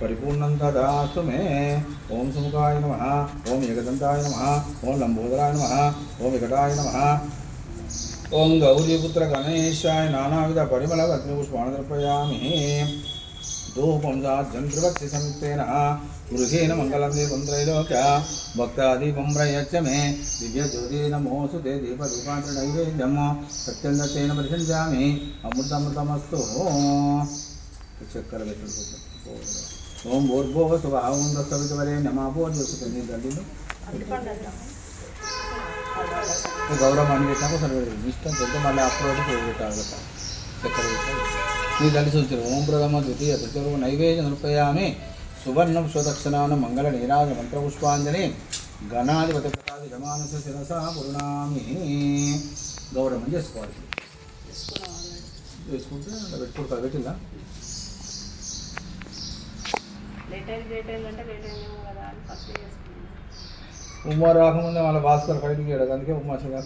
పరిపూర్ణం తదాస్తు మే ఓం సుముఖాయ నమ. ఓం ఏకదంతాయ నమ. ఓం లంబోదరాయ నమ. ఓం వికటాయ నమ. ఓం గౌరీపుత్ర గణేశాయ నానావిధ పరిమళ పుష్పాణదర్పయామి ధూపం సాధ్యంత్రిభక్తి సంయుక్తేన గృహేణ మంగళం దీపం త్రైలోక భక్తాదీపం ప్రయచ్చ మే. దివ్య జ్యోతి నమోసు తే దీపదీపాంత నైవేద్యం. సత్యం దత్తేన పరిశంజామి అమృతమృతమస్తు. చక్కెర పెట్టిపోతాం ఓం భూర్భువ శుభ ఓం దస్తవితవరే నమాభో చూసుకుంది గడ్డిలో గౌరవం అని పెట్టాక సరే ఇష్టం పెడితే మళ్ళీ అప్లోడ్ పెట్టాలి కదా చక్కెర పెట్టాలి నీ తల్లి సూచన ఓం ప్రథమ ద్వితీయ తృతీయ నైవేద్యం నృపయామి సువర్ణం స్వదక్షిణాన మంగళ నీరాజ మంత్రపుష్పాంజలి గణాధిపతి ప్రసాది రమానుష శిరస పురుణామి గౌరవం చేసుకోవాలి చేసుకుంటే అలా పెట్టుకుంటారు పెట్టిందా? అంటే కదా అని ఫస్ట్ చేసుకున్నాను ఉమ్మా రాకముందే మళ్ళీ భాస్కర్ ఫైటింగ్ చేయడం అందుకే ఉమ్మా చిన్న